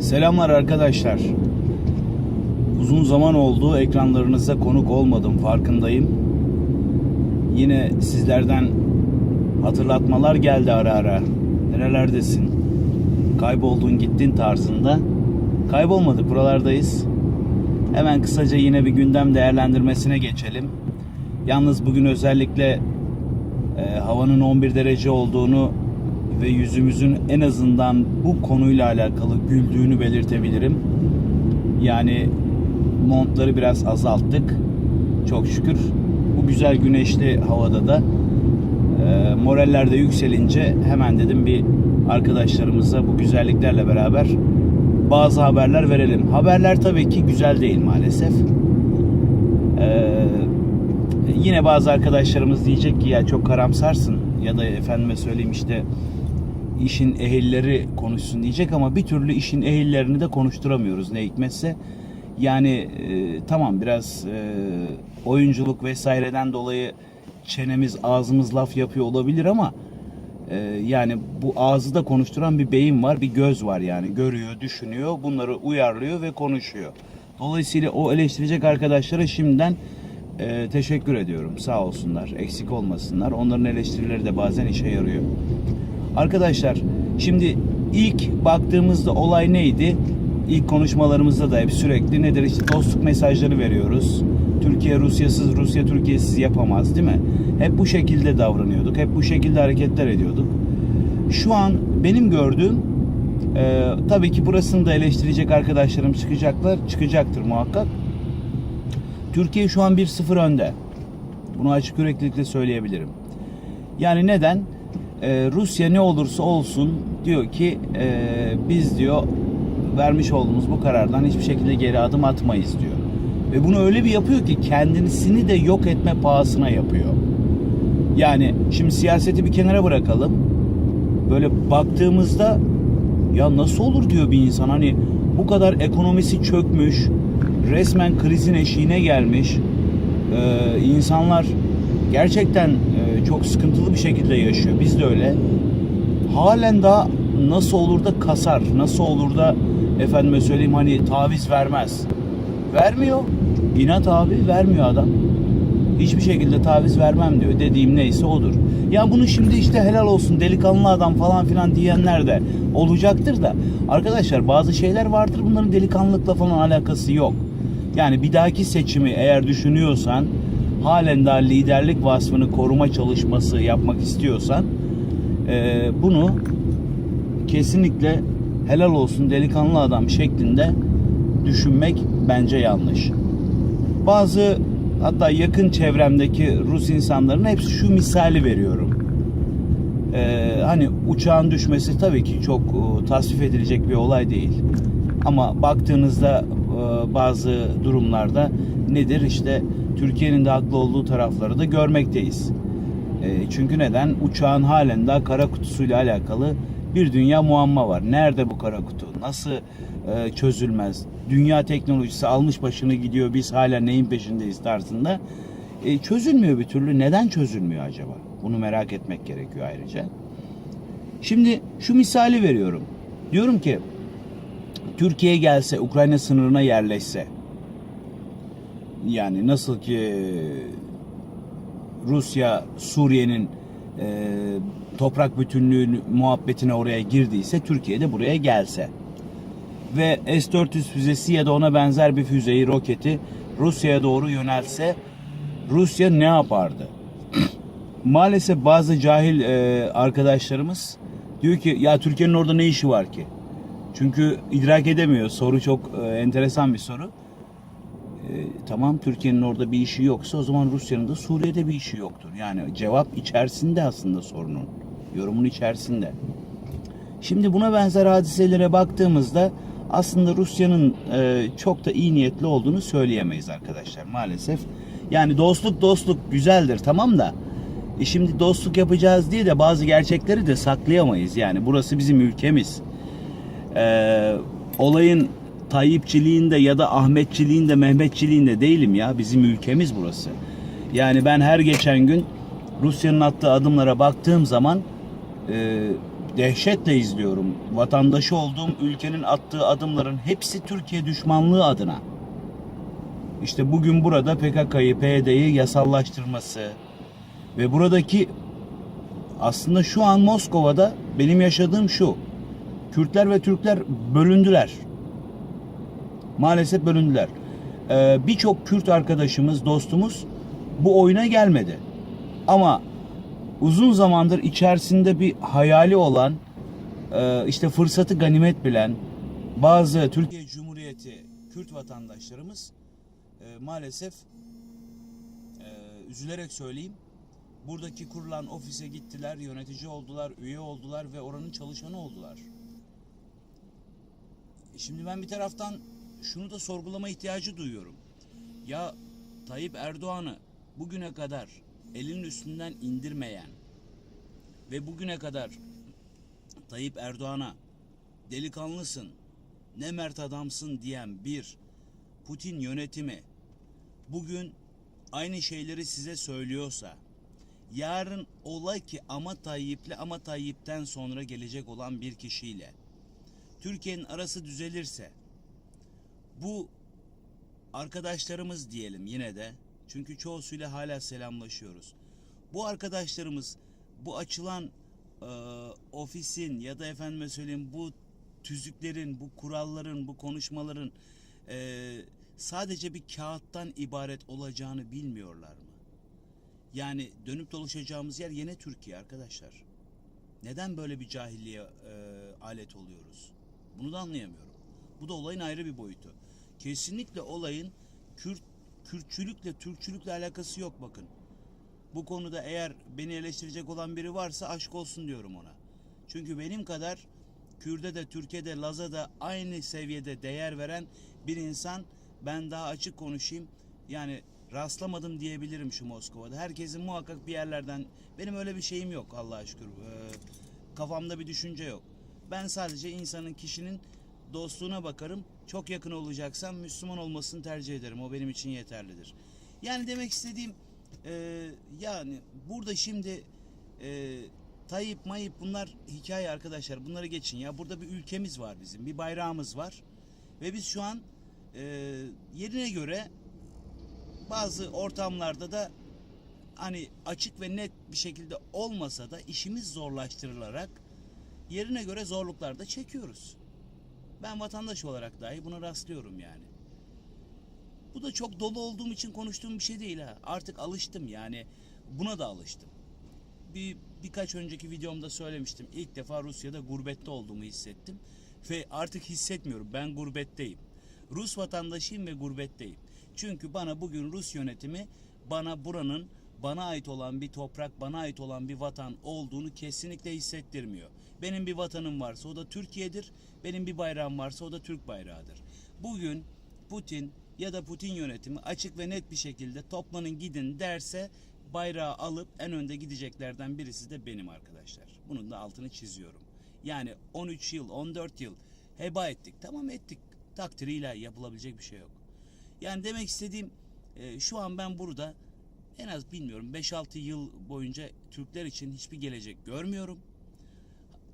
Selamlar arkadaşlar. Uzun zaman oldu ekranlarınıza konuk olmadım farkındayım. Yine sizlerden hatırlatmalar geldi ara ara. Nerelerdesin? Kayboldun gittin tarzında. Kaybolmadık buralardayız. Hemen kısaca yine bir gündem değerlendirmesine geçelim. Yalnız bugün özellikle e, havanın 11 derece olduğunu ve yüzümüzün en azından bu konuyla alakalı güldüğünü belirtebilirim. Yani montları biraz azalttık. Çok şükür. Bu güzel güneşli havada da e, moraller de yükselince hemen dedim bir arkadaşlarımıza bu güzelliklerle beraber bazı haberler verelim. Haberler tabii ki güzel değil maalesef. Eee yine bazı arkadaşlarımız diyecek ki ya çok karamsarsın ya da efendime söyleyeyim işte işin ehilleri konuşsun diyecek ama bir türlü işin ehillerini de konuşturamıyoruz ne hikmetse. Yani e, tamam biraz e, oyunculuk vesaireden dolayı çenemiz ağzımız laf yapıyor olabilir ama e, yani bu ağzı da konuşturan bir beyin var bir göz var yani görüyor düşünüyor bunları uyarlıyor ve konuşuyor. Dolayısıyla o eleştirecek arkadaşlara şimdiden e, teşekkür ediyorum. Sağ olsunlar. Eksik olmasınlar. Onların eleştirileri de bazen işe yarıyor. Arkadaşlar şimdi ilk baktığımızda olay neydi? İlk konuşmalarımızda da hep sürekli nedir işte dostluk mesajları veriyoruz. Türkiye Rusyasız, Rusya Türkiye'siz yapamaz değil mi? Hep bu şekilde davranıyorduk. Hep bu şekilde hareketler ediyorduk. Şu an benim gördüğüm e, tabii ki burasını da eleştirecek arkadaşlarım çıkacaklar. Çıkacaktır muhakkak. Türkiye şu an 1-0 önde. Bunu açık yüreklilikle söyleyebilirim. Yani neden? Ee, Rusya ne olursa olsun diyor ki e, biz diyor vermiş olduğumuz bu karardan hiçbir şekilde geri adım atmayız diyor. Ve bunu öyle bir yapıyor ki kendisini de yok etme pahasına yapıyor. Yani şimdi siyaseti bir kenara bırakalım. Böyle baktığımızda ya nasıl olur diyor bir insan hani bu kadar ekonomisi çökmüş, resmen krizin eşiğine gelmiş. Ee, insanlar gerçekten e, çok sıkıntılı bir şekilde yaşıyor. Biz de öyle. Halen daha nasıl olur da kasar, nasıl olur da efendime söyleyeyim hani taviz vermez. Vermiyor. İnat abi vermiyor adam. Hiçbir şekilde taviz vermem diyor. Dediğim neyse odur. Ya bunu şimdi işte helal olsun delikanlı adam falan filan diyenler de olacaktır da. Arkadaşlar bazı şeyler vardır bunların delikanlılıkla falan alakası yok. Yani bir dahaki seçimi eğer düşünüyorsan halen daha liderlik vasfını koruma çalışması yapmak istiyorsan e, bunu kesinlikle helal olsun delikanlı adam şeklinde düşünmek bence yanlış. Bazı hatta yakın çevremdeki Rus insanların hepsi şu misali veriyorum. Ee, hani uçağın düşmesi tabii ki çok e, tasvip edilecek bir olay değil. Ama baktığınızda e, bazı durumlarda nedir işte Türkiye'nin de haklı olduğu tarafları da görmekteyiz. E, çünkü neden? Uçağın halen daha kara kutusuyla alakalı bir dünya muamma var. Nerede bu kara kutu? Nasıl e, çözülmez? Dünya teknolojisi almış başını gidiyor. Biz hala neyin peşindeyiz tarzında. E, çözülmüyor bir türlü. Neden çözülmüyor acaba? Bunu merak etmek gerekiyor ayrıca. Şimdi şu misali veriyorum. Diyorum ki Türkiye gelse, Ukrayna sınırına yerleşse yani nasıl ki Rusya Suriye'nin e, toprak bütünlüğü muhabbetine oraya girdiyse Türkiye de buraya gelse ve S-400 füzesi ya da ona benzer bir füzeyi, roketi Rusya'ya doğru yönelse Rusya ne yapardı? Maalesef bazı cahil e, arkadaşlarımız diyor ki ya Türkiye'nin orada ne işi var ki? Çünkü idrak edemiyor. Soru çok e, enteresan bir soru. Tamam Türkiye'nin orada bir işi yoksa o zaman Rusya'nın da Suriye'de bir işi yoktur. Yani cevap içerisinde aslında sorunun. Yorumun içerisinde. Şimdi buna benzer hadiselere baktığımızda aslında Rusya'nın e, çok da iyi niyetli olduğunu söyleyemeyiz arkadaşlar maalesef. Yani dostluk dostluk güzeldir tamam da e şimdi dostluk yapacağız diye de bazı gerçekleri de saklayamayız. Yani burası bizim ülkemiz. E, olayın Tayyipçiliğinde ya da Ahmetçiliğinde, Mehmetçiliğinde değilim ya. Bizim ülkemiz burası. Yani ben her geçen gün Rusya'nın attığı adımlara baktığım zaman e, dehşetle izliyorum. Vatandaşı olduğum ülkenin attığı adımların hepsi Türkiye düşmanlığı adına. İşte bugün burada PKK'yı, PYD'yi yasallaştırması ve buradaki aslında şu an Moskova'da benim yaşadığım şu. Kürtler ve Türkler bölündüler. Maalesef bölündüler. Ee, Birçok Kürt arkadaşımız, dostumuz bu oyuna gelmedi. Ama uzun zamandır içerisinde bir hayali olan, e, işte fırsatı ganimet bilen bazı Türkiye Cumhuriyeti Kürt vatandaşlarımız e, maalesef e, üzülerek söyleyeyim buradaki kurulan ofise gittiler, yönetici oldular, üye oldular ve oranın çalışanı oldular. Şimdi ben bir taraftan şunu da sorgulama ihtiyacı duyuyorum. Ya Tayyip Erdoğan'ı bugüne kadar elinin üstünden indirmeyen ve bugüne kadar Tayyip Erdoğan'a delikanlısın, ne mert adamsın diyen bir Putin yönetimi bugün aynı şeyleri size söylüyorsa yarın ola ki ama Tayyip'le ama Tayyip'ten sonra gelecek olan bir kişiyle Türkiye'nin arası düzelirse bu arkadaşlarımız diyelim yine de çünkü çoğusuyla hala selamlaşıyoruz. Bu arkadaşlarımız bu açılan e, ofisin ya da efendime söyleyeyim bu tüzüklerin, bu kuralların, bu konuşmaların e, sadece bir kağıttan ibaret olacağını bilmiyorlar mı? Yani dönüp dolaşacağımız yer yine Türkiye arkadaşlar. Neden böyle bir cahilliğe e, alet oluyoruz? Bunu da anlayamıyorum. Bu da olayın ayrı bir boyutu. Kesinlikle olayın Kürt, Kürtçülükle, Türkçülükle alakası yok bakın. Bu konuda eğer beni eleştirecek olan biri varsa aşk olsun diyorum ona. Çünkü benim kadar Kürde de, Türkiye'de, Laz'a da aynı seviyede değer veren bir insan ben daha açık konuşayım. Yani rastlamadım diyebilirim şu Moskova'da. Herkesin muhakkak bir yerlerden benim öyle bir şeyim yok Allah'a şükür. Ee, kafamda bir düşünce yok. Ben sadece insanın kişinin dostluğuna bakarım. Çok yakın olacaksam Müslüman olmasını tercih ederim. O benim için yeterlidir. Yani demek istediğim e, yani burada şimdi e, Tayyip Mayip bunlar hikaye arkadaşlar. Bunları geçin ya. Burada bir ülkemiz var bizim. Bir bayrağımız var. Ve biz şu an e, yerine göre bazı ortamlarda da hani açık ve net bir şekilde olmasa da işimiz zorlaştırılarak yerine göre zorluklar da çekiyoruz. Ben vatandaş olarak dahi buna rastlıyorum yani. Bu da çok dolu olduğum için konuştuğum bir şey değil ha. Artık alıştım yani. Buna da alıştım. Bir birkaç önceki videomda söylemiştim. İlk defa Rusya'da gurbette olduğumu hissettim ve artık hissetmiyorum. Ben gurbetteyim. Rus vatandaşıyım ve gurbetteyim. Çünkü bana bugün Rus yönetimi bana buranın bana ait olan bir toprak, bana ait olan bir vatan olduğunu kesinlikle hissettirmiyor. Benim bir vatanım varsa o da Türkiye'dir. Benim bir bayrağım varsa o da Türk bayrağıdır. Bugün Putin ya da Putin yönetimi açık ve net bir şekilde toplanın gidin derse bayrağı alıp en önde gideceklerden birisi de benim arkadaşlar. Bunun da altını çiziyorum. Yani 13 yıl, 14 yıl heba ettik. Tamam ettik. Takdiriyle yapılabilecek bir şey yok. Yani demek istediğim e, şu an ben burada en az bilmiyorum 5-6 yıl boyunca Türkler için hiçbir gelecek görmüyorum.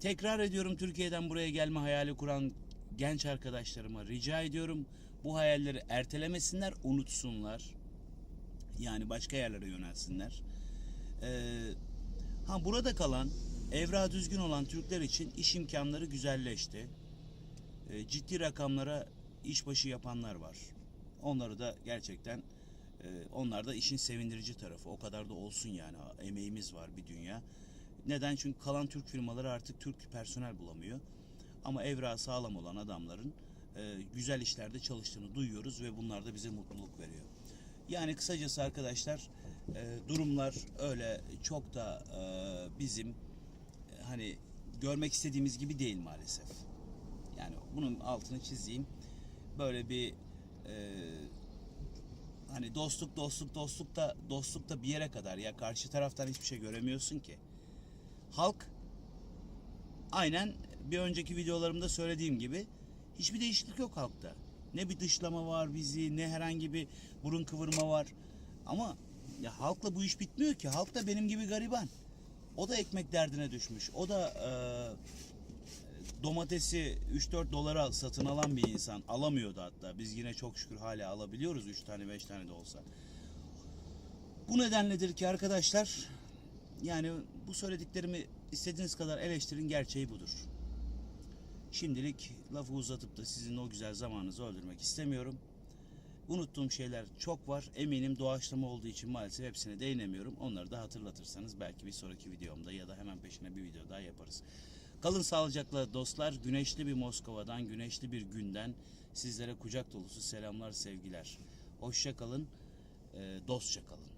Tekrar ediyorum Türkiye'den buraya gelme hayali kuran genç arkadaşlarıma rica ediyorum bu hayalleri ertelemesinler, unutsunlar. Yani başka yerlere yönelsinler. Ee, ha burada kalan, evra düzgün olan Türkler için iş imkanları güzelleşti. Ee, ciddi rakamlara işbaşı yapanlar var. Onları da gerçekten onlar da işin sevindirici tarafı. O kadar da olsun yani. Emeğimiz var bir dünya. Neden? Çünkü kalan Türk firmaları artık Türk personel bulamıyor. Ama evra sağlam olan adamların e, güzel işlerde çalıştığını duyuyoruz ve bunlar da bize mutluluk veriyor. Yani kısacası arkadaşlar e, durumlar öyle çok da e, bizim hani görmek istediğimiz gibi değil maalesef. Yani bunun altını çizeyim. Böyle bir hani dostluk dostluk dostluk da dostluk da bir yere kadar ya karşı taraftan hiçbir şey göremiyorsun ki. Halk aynen bir önceki videolarımda söylediğim gibi hiçbir değişiklik yok halkta. Ne bir dışlama var bizi, ne herhangi bir burun kıvırma var. Ama ya halkla bu iş bitmiyor ki. Halk da benim gibi gariban. O da ekmek derdine düşmüş. O da e, domatesi 3-4 dolara satın alan bir insan. Alamıyordu hatta. Biz yine çok şükür hala alabiliyoruz 3 tane 5 tane de olsa. Bu nedenledir ki arkadaşlar yani bu söylediklerimi istediğiniz kadar eleştirin gerçeği budur. Şimdilik lafı uzatıp da sizin o güzel zamanınızı öldürmek istemiyorum. Unuttuğum şeyler çok var. Eminim doğaçlama olduğu için maalesef hepsine değinemiyorum. Onları da hatırlatırsanız belki bir sonraki videomda ya da hemen peşine bir video daha yaparız. Kalın sağlıcakla dostlar. Güneşli bir Moskova'dan, güneşli bir günden sizlere kucak dolusu selamlar, sevgiler. Hoşça kalın, e, dostça kalın.